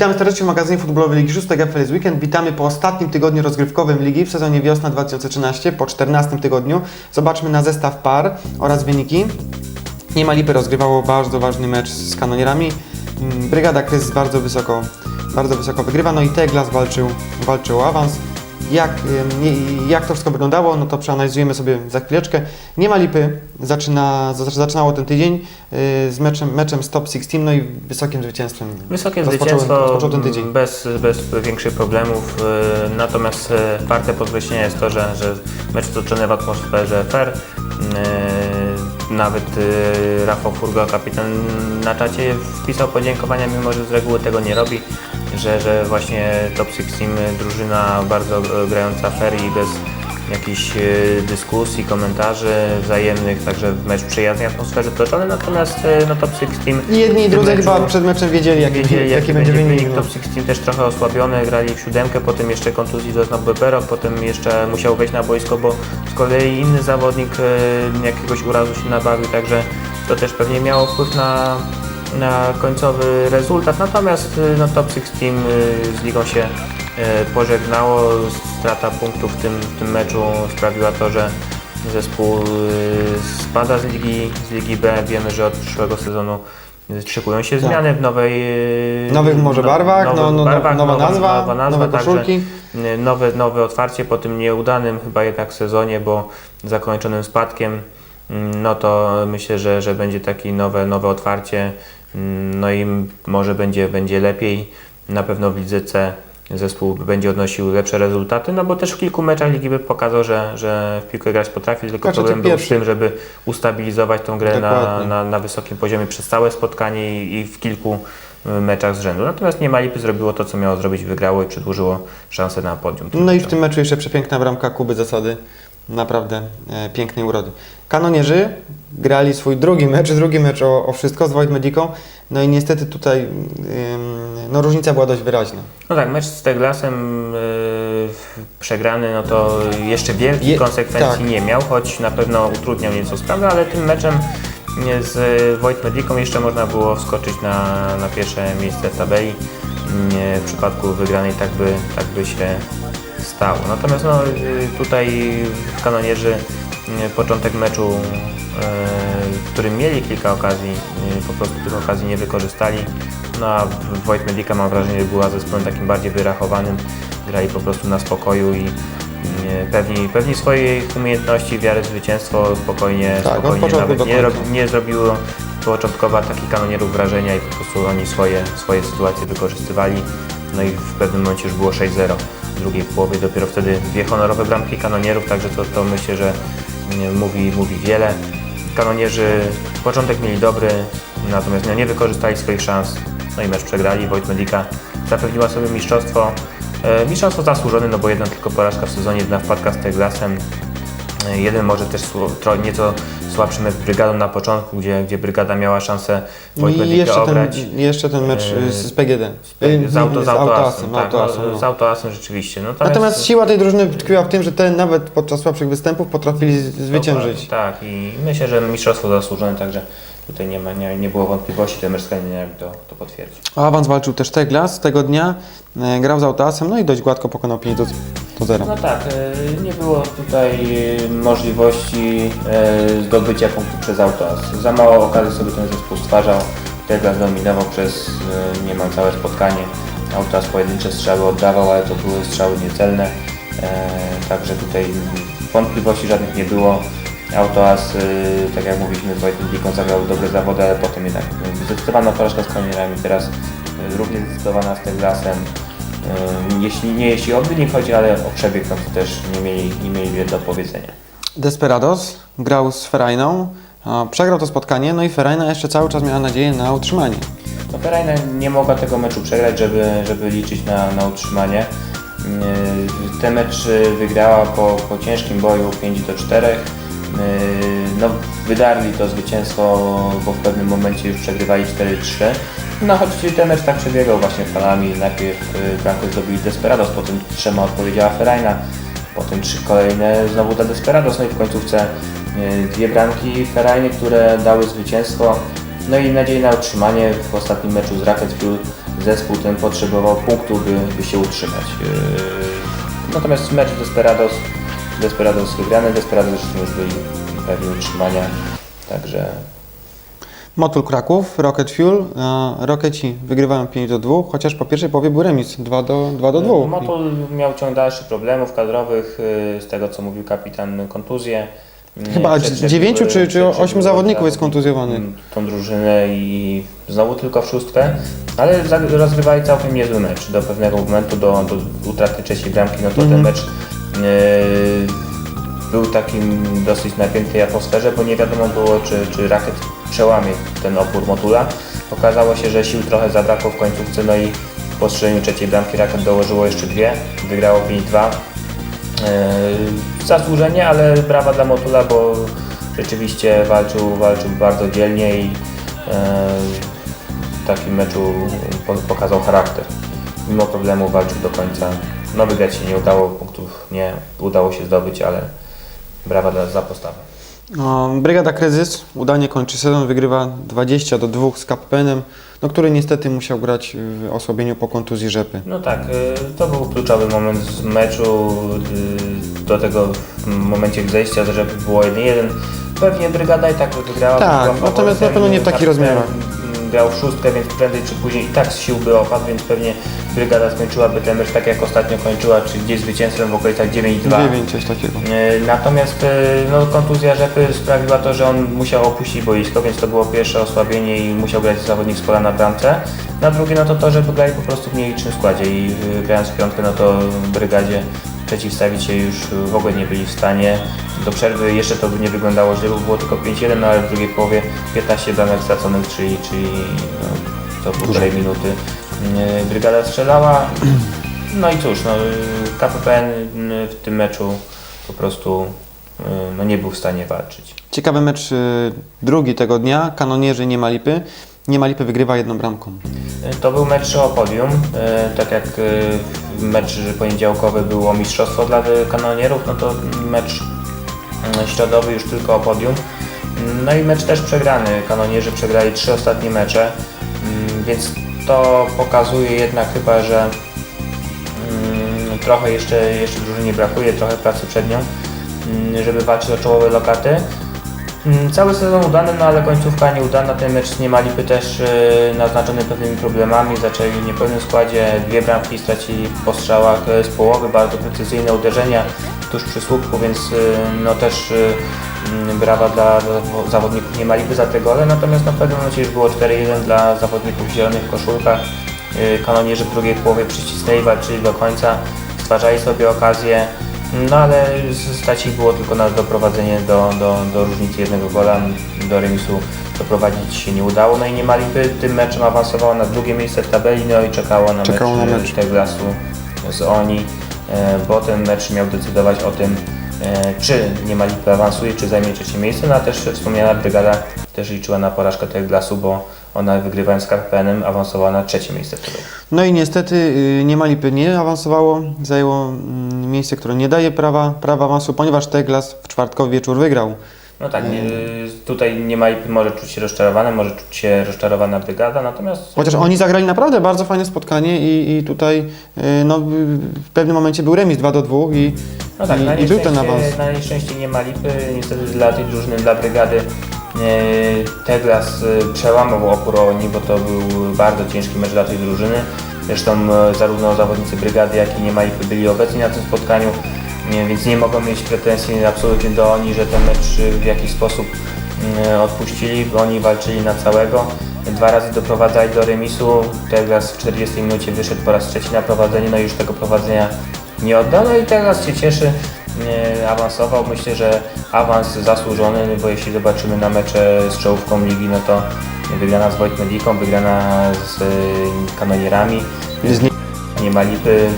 Witamy serdecznie w magazynie futbolowej Ligi Szóstek FLS Weekend. Witamy po ostatnim tygodniu rozgrywkowym Ligi w sezonie wiosna 2013, po 14 tygodniu. Zobaczmy na zestaw par oraz wyniki. Nie ma lipy rozgrywało bardzo ważny mecz z kanonierami. Mm, Brygada Krys bardzo wysoko, bardzo wysoko wygrywa, no i Teglas walczył, walczył o awans. Jak, nie- jak to wszystko wyglądało, no to przeanalizujemy sobie za chwileczkę. Nie ma lipy, zaczyna, za- zaczynało ten tydzień yy, z meczem, meczem z Top 16, no i wysokim zwycięstwem. Wysokie zwycięstwo rozpoczął ten tydzień. bez, bez większych problemów. y, Natomiast y, warte podkreślenia jest to, że, że mecz toczony w atmosferze fair. Y, Nawet y, Rafał Furgo, kapitan na czacie wpisał podziękowania, mimo że z reguły tego nie robi, że, że właśnie Top 16 drużyna bardzo y, grająca fair i bez jakichś y, dyskusji, komentarzy wzajemnych, także mecz przyjaznej atmosferze toczony, natomiast y, no, Top 16 I jedni i drudzy chyba przed meczem wiedzieli, jaki, Wiedzieli, jaki, będzie wynik. no. Top 16 też trochę osłabiony, grali w siódemkę, potem jeszcze kontuzji doznał Beberok, potem jeszcze musiał wejść na boisko, bo z kolei inny zawodnik e, jakiegoś urazu się nabawił, także to też pewnie miało wpływ na, na końcowy rezultat. Natomiast e, no, Top 16 e, z ligą się e, pożegnało, strata punktów w tym, w tym meczu sprawiła to, że zespół spada z ligi, z ligi B. Wiemy, że od przyszłego sezonu szykują się Tak. zmiany w nowej Nowych może no- barwach, nowych no, no, barwach, nowa nazwa, nowa nazwa, nowe koszulki. nowe, nowe otwarcie po tym nieudanym chyba jednak sezonie, bo zakończonym spadkiem, mm, no to myślę, że, że będzie takie nowe, nowe otwarcie, no i może będzie, będzie lepiej. Na pewno w lidze C zespół będzie odnosił lepsze rezultaty, no bo też w kilku meczach Ligi B pokazał, że, że w piłkę grać potrafi, tylko Znaczy, problem był w tym, żeby ustabilizować tą grę na, na, na wysokim poziomie przez całe spotkanie i, i w kilku meczach z rzędu. Natomiast nie ma lipy, zrobiło to, co miało zrobić, wygrało i przedłużyło szansę na podium. No i w tym meczu jeszcze przepiękna bramka Kuby Zasady. Naprawdę e, pięknej urody. Kanonierzy grali swój drugi mecz, drugi mecz o, o wszystko z Wojt Mediką. No i niestety tutaj no, różnica była dość wyraźna. No tak, mecz z Teglasem y, przegrany, no to jeszcze wielkich Je- konsekwencji tak. nie miał, choć na pewno utrudniał nieco sprawę, ale tym meczem z Wojt Mediką jeszcze można było wskoczyć na, na pierwsze miejsce w tabeli. W przypadku wygranej tak by, tak by się stało. Natomiast no, y, tutaj kanonierzy y, początek meczu, y, w którym mieli kilka okazji, po prostu tych okazji nie wykorzystali. No a Wojt Medica mam wrażenie była zespołem takim bardziej wyrachowanym, grali po prostu na spokoju i pewni, pewni swojej umiejętności, wiary w zwycięstwo spokojnie, Tak, spokojnie nawet nie, rob, nie zrobiło początkowo atakich kanonierów wrażenia i po prostu oni swoje, swoje sytuacje wykorzystywali. No i w pewnym momencie już było 6-0 w drugiej połowie, dopiero wtedy dwie honorowe bramki kanonierów, także to, to myślę, że mm, mówi, mówi wiele. Kanonierzy początek mieli dobry, natomiast no, nie wykorzystali swoich szans, no i mecz przegrali. Wojt Medica zapewniła sobie mistrzostwo. E, mistrzostwo zasłużone, no bo jedna tylko porażka w sezonie, jedna wpadka z Teglasem. E, Jeden może też nieco słabszy mecz z Brygadą na początku, gdzie, gdzie Brygada miała szansę Wojt I Medica jeszcze ten, jeszcze ten mecz E, y, z PGD. Y, Z, auto, z autoasem, tak, autoasem, no, no. z autoasem rzeczywiście. Natomiast, Natomiast siła tej drużyny tkwiła w tym, że te nawet podczas słabszych występów potrafili zwyciężyć. Tak, i myślę, że mistrzostwo zasłużone, także tutaj nie, ma, nie, nie było wątpliwości, z Kaliningrem to, to potwierdzi. O awans walczył też Teglas tego dnia, e, grał z autoasem, no i dość gładko pokonał 5 do, do 0. No tak, e, nie było tutaj e, możliwości e, zdobycia punktu przez Autoas. Za mało okazji sobie ten zespół stwarzał. Teglas dominował przez e, niemal całe spotkanie. Autoas pojedyncze strzały oddawał, ale to były strzały niecelne. E, Także tutaj wątpliwości żadnych nie było. Autoas, e, tak jak mówiliśmy, z Wojtnikiem zagrał dobre zawody, ale potem jednak e, zdecydowana porażka z Kanierami. Teraz e, równie zdecydowana z Teglasem. Ym, Jeśli, nie jeśli o wynik chodzi, ale o przebieg, no to też nie mieli, nie mieli wiele do powiedzenia. Desperados grał z Ferajną, przegrał to spotkanie, no i Ferajna jeszcze cały czas miała nadzieję na utrzymanie. No Ferajna nie mogła tego meczu przegrać, żeby, żeby liczyć na, na utrzymanie. Ten mecz y, wygrała po, po ciężkim boju 5 do 4. Yy, No, wydarli to zwycięstwo, bo w pewnym momencie już przegrywali 4-3. No choć ten mecz tak przebiegał właśnie falami. Najpierw bramkę zdobyli Desperados, potem trzema odpowiedziała Ferajna, potem trzy kolejne znowu dla Desperados, no i w końcówce y, dwie bramki Ferajny, które dały zwycięstwo. No i nadzieję na utrzymanie w ostatnim meczu z Rockets Bill zespół ten potrzebował punktu, by, by się utrzymać. Yy, Natomiast mecz Desperados, Desperados wygrany, Desperados już byli pewni utrzymania, także Motul Kraków, Rocket Fuel. E, Rockeci wygrywają 5 do 2, chociaż po pierwszej połowie był remis 2 do, 2 do 2. Motul miał ciąg dalszych problemów kadrowych, yy, z tego co mówił kapitan, kontuzję. Yy, Chyba dziewięciu czy- czy przetrzepił ośmiu zawodników jest kontuzjowanych. Tą drużynę i znowu tylko w szóstkę, ale rozgrywali całkiem niezły mecz. Do pewnego momentu, do, do utraty trzeciej bramki, no to ten Mhm. mecz był takim dosyć napiętej atmosferze, bo nie wiadomo było, czy, czy rakiet przełamie ten opór Motula. Okazało się, że sił trochę zabrakło w końcówce, no i po strzeleniu trzeciej bramki rakiet dołożyło jeszcze dwie, wygrało 5-2. Yy, Zasłużenie, ale brawa dla Motula, bo rzeczywiście walczył, walczył bardzo dzielnie i yy, w takim meczu po- pokazał charakter. Mimo problemu walczył do końca. No wygrać się nie udało, punktów nie udało się zdobyć, ale brawa dla, za postawę. No, Brygada Kryzys udanie kończy sezon, wygrywa 20 do 2 z Kappenem, no, który niestety musiał grać w osłabieniu po kontuzji rzepy. No tak, y, to był kluczowy moment z meczu. y, Do tego w momencie zejścia, żeby było 1-1. Pewnie brygada i tak wygrała. Tak, natomiast na pewno nie w takich rozmiarach. Grał w szóstkę, więc prędzej czy później i tak z sił by opadł, więc pewnie brygada skończyłaby ten mecz tak jak ostatnio kończyła, czyli gdzieś zwycięstwem w okolicach 9-2. 9, coś takiego. E, Natomiast e, no, kontuzja rzepy sprawiła to, że on musiał opuścić boisko, więc to było pierwsze osłabienie i musiał grać zawodnik z pola na bramce. Na drugie no to to, że grali po prostu w mniej licznym składzie i e, grając w piątkę, no to brygadzie przeciwstawić się już w ogóle nie byli w stanie. Do przerwy jeszcze to by nie wyglądało źle, bo było tylko 5-1, no ale w drugiej połowie 15 bramek straconych, czyli, czyli no, co półtorej minuty e, brygada strzelała. No i cóż, no, KPPN w tym meczu po prostu y, no, nie był w stanie walczyć. Ciekawy mecz y, drugi tego dnia, kanonierzy nie ma lipy. Nie ma lipy wygrywa jedną bramką. Y, To był mecz o podium, y, tak jak y, mecz poniedziałkowy było mistrzostwo dla kanonierów, no to mecz y, środowy już tylko o podium. No i mecz też przegrany, kanonierzy przegrali trzy ostatnie mecze, mm, więc to pokazuje jednak chyba, że mm, trochę jeszcze, jeszcze drużynie brakuje, trochę pracy przed nią, mm, żeby walczyć o czołowe lokaty. Mm, Cały sezon udany, no ale końcówka nieudana. Ten mecz z Niemalipy też yy, naznaczony pewnymi problemami. Zaczęli w niepełnym składzie, dwie bramki stracili po strzałach yy, z połowy, bardzo precyzyjne uderzenia tuż przy słupku, więc yy, no też mm, brawa dla, zawodników Niemalipy za te gole. Natomiast na pewnym momencie już było 4-1 dla zawodników w zielonych koszulkach. Kanonierzy w drugiej połowie przycisnęli, walczyli do końca, stwarzali sobie okazję. No ale stać ich było tylko na doprowadzenie do, do, do różnicy jednego gola, do remisu doprowadzić się nie udało. No i nie Malipy tym meczem awansowała na drugie miejsce w tabeli, no i czekało na Czekało mecz, na mecz. Teglasu z Oni, e, bo ten mecz miał decydować o tym, e, czy nie Malipy awansuje, czy zajmie trzecie miejsce, no a też wspomniana brygada też liczyła na porażkę Teglasu, bo ona wygrywając z Karpenem awansowała na trzecie miejsce w tabeli. No i niestety y, nie ma lipy nie awansowało, zajęło mm, miejsce, które nie daje prawa, prawa awansu, ponieważ Teglas w czwartkowy wieczór wygrał. No tak, nie, tutaj nie ma może czuć się rozczarowany, może czuć się rozczarowana brygada, natomiast Chociaż oni zagrali naprawdę bardzo fajne spotkanie i, i tutaj y, no, y, w pewnym momencie był remis 2 do 2 i, no tak, i, i był ten awans. na nieszczęście nie ma lipy, niestety dla tej drużyny, dla brygady Teglas e, przełamał opór Oni, bo to był bardzo ciężki mecz dla tej drużyny. Zresztą e, zarówno zawodnicy brygady, jak i nie ma lipy byli obecni na tym spotkaniu, więc nie mogą mieć pretensji absolutnie do Oni, że ten mecz e, w jakiś sposób odpuścili, bo oni walczyli na całego. Dwa razy doprowadzali do remisu, Teglas w 40 minucie wyszedł po raz trzeci na prowadzenie, no i już tego prowadzenia nie oddał, no i teraz się cieszy, awansował. Myślę, że awans zasłużony, bo jeśli zobaczymy na mecze z czołówką ligi, no to wygrana z Wojt Mediką, wygrana z y, kanonierami, Z nie, nie ma lipy.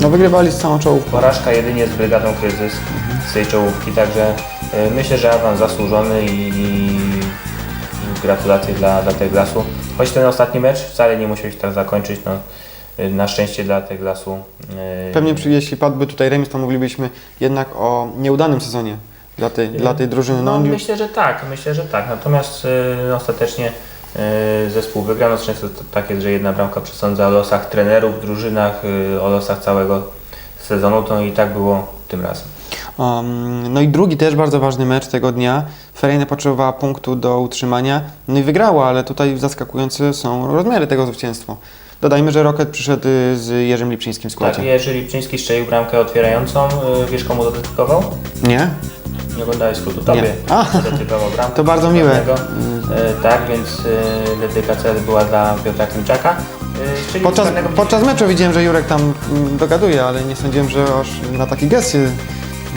no wygrywali z całą czołówką. Porażka jedynie z Brygadą Kryzys z tej czołówki, także y, myślę, że awans zasłużony i, i gratulacje dla, dla Teglasu. Choć ten ostatni mecz wcale nie musiał się tak zakończyć, no, na szczęście dla Teglasu. y, Pewnie przy- jeśli padłby tutaj remis, to moglibyśmy jednak o nieudanym sezonie dla tej, dla tej drużyny. No, No, myślę, że tak, myślę, że tak. Natomiast y, ostatecznie e, zespół wygra. No często to tak jest, że jedna bramka przesądza o losach trenerów, drużynach, e, o losach całego sezonu. To i tak było tym razem. Um, no i drugi też bardzo ważny mecz tego dnia. Ferejne potrzebowała punktu do utrzymania, no i wygrała, ale tutaj zaskakujące są rozmiary tego zwycięstwa. Dodajmy, że Rocket przyszedł y, z Jerzym Lipczyńskim w składzie. Tak, Jerzy Lipczyński strzelił bramkę otwierającą. E, Wiesz komu dedykował? Nie? Nie oglądałeś skrótu tobie. Dedykował bramkę. To bardzo miłe. E, tak, więc e, dedykacja była dla Piotra Klimczaka. E, Podczas, podczas meczu widziałem, że Jurek tam mm, dogaduje, ale nie sądziłem, że aż na taki gest się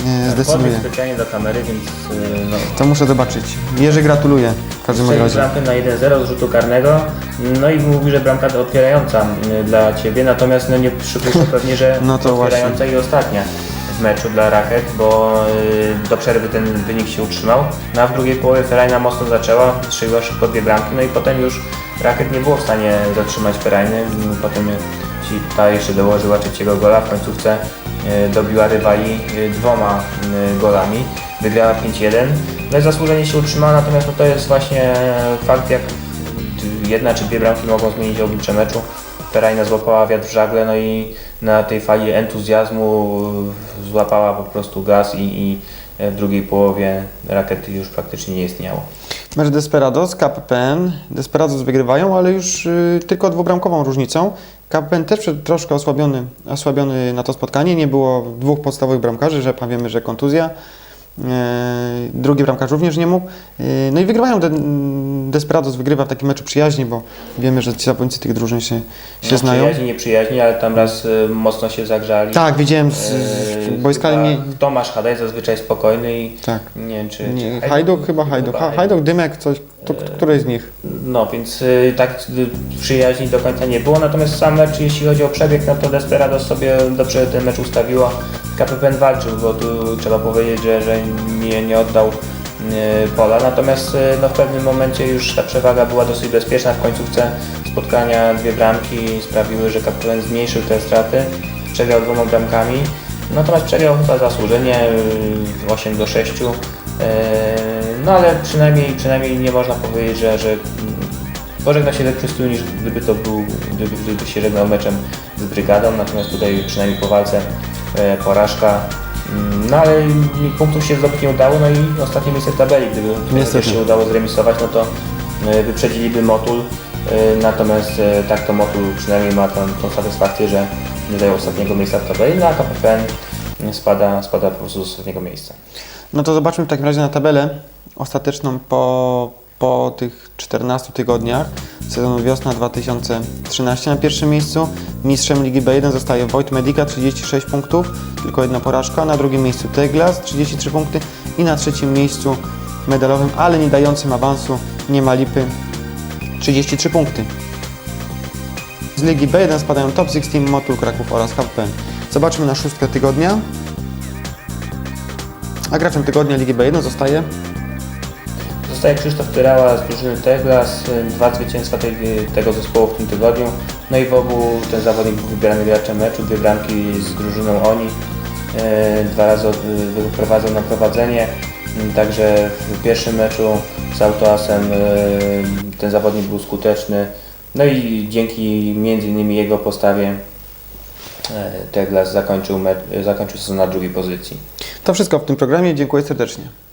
e, zdecyduje. Podbiegł specjalnie do kamery, więc e, no, To muszę zobaczyć. Jerzy gratuluję w każdym Strzelił razie. bramkę na 1-0 z rzutu karnego. No i mówi, że bramka otwierająca y, dla Ciebie, natomiast no nie przypuszczę pewnie, że No to otwierająca i ostatnia w meczu dla Rakiet, bo y, do przerwy ten wynik się utrzymał. No a w drugiej połowie Ferajna mocno zaczęła, strzeliła szybko dwie bramki, no i potem już Rakiet nie było w stanie zatrzymać Ferajny. Potem ci ta jeszcze dołożyła trzeciego gola w końcówce y, dobiła rywali y, dwoma y, golami. Wygrała 5-1. No zasłużenie się utrzymała, natomiast no to jest właśnie fakt, jak jedna czy dwie bramki mogą zmienić oblicze meczu. Ferajna złapała wiatr w żagle, no i na tej fali entuzjazmu złapała po prostu gaz i, i w drugiej połowie rakiety już praktycznie nie istniało. Mecz Desperados, KPN. Desperados wygrywają, ale już tylko dwubramkową różnicą. KPN też troszkę osłabiony, osłabiony na to spotkanie. Nie było dwóch podstawowych bramkarzy, że wiemy, że kontuzja. E, drugi bramkarz również nie mógł. E, no i wygrywają. De, Desperados wygrywa w takim meczu przyjaźni, bo wiemy, że ci zawodnicy tych drużyn się, się no, znają. Przyjaźni, nieprzyjaźni, ale tam raz y, mocno się zagrzali. Tak, widziałem, z, z, bo Iskali chyba nie... Tomasz Hadaj zazwyczaj spokojny i Tak. nie wiem czy... Nie, czy Hajduk chyba Hajduk. Ha, Hajduk, Dymek, coś, to, któryś z nich. No, więc tak przyjaźni do końca nie było, natomiast sam mecz, jeśli chodzi o przebieg, no to Desperados sobie dobrze ten mecz ustawiło. KPPN walczył, bo tu trzeba powiedzieć, że, że nie, nie oddał y, pola, natomiast y, no, w pewnym momencie już ta przewaga była dosyć bezpieczna. W końcówce spotkania dwie bramki sprawiły, że KPPN zmniejszył te straty, przegrał dwoma bramkami, natomiast przegrał chyba zasłużenie y, 8 do 6. No ale przynajmniej, przynajmniej nie można powiedzieć, że, że pożegna się lepszy styl niż gdyby to był, gdyby, gdyby się żegnał meczem z brygadą, natomiast tutaj przynajmniej po walce e, porażka. Mm, No ale punktów się zdobyć nie udało, no i ostatnie miejsce w tabeli, gdyby Niestety. się udało zremisować, no to e, wyprzedziliby Motul, e, natomiast e, tak to Motul przynajmniej ma tą, tą satysfakcję, że nie dają ostatniego miejsca w tabeli, no a KPPN spada, spada po prostu z ostatniego miejsca. No to zobaczmy w takim razie na tabelę ostateczną po, po tych 14 tygodniach sezonu wiosna 2013 na pierwszym miejscu. Mistrzem Ligi B1 zostaje Wojt Medica 36 punktów, tylko jedna porażka. Na drugim miejscu Teglas 33 punkty i na trzecim miejscu medalowym, ale nie dającym awansu nie ma lipy 33 punkty. Z Ligi B1 spadają Top 16, Motul Kraków oraz KPN. Zobaczmy na szóstkę tygodnia. A graczem tygodnia Ligi B1 zostaje Zostaje Krzysztof Tyrała z drużyny Teglas, dwa zwycięstwa tej, tego zespołu w tym tygodniu. No i w obu ten zawodnik był wybierany graczem meczu, dwie bramki z drużyną Oni, y, dwa razy wyprowadzał na prowadzenie. Y, Także w pierwszym meczu z Autoasem y, ten zawodnik był skuteczny. No i dzięki między innymi jego postawie y, Teglas zakończył, zakończył sezon na drugiej pozycji. To wszystko w tym programie. Dziękuję serdecznie.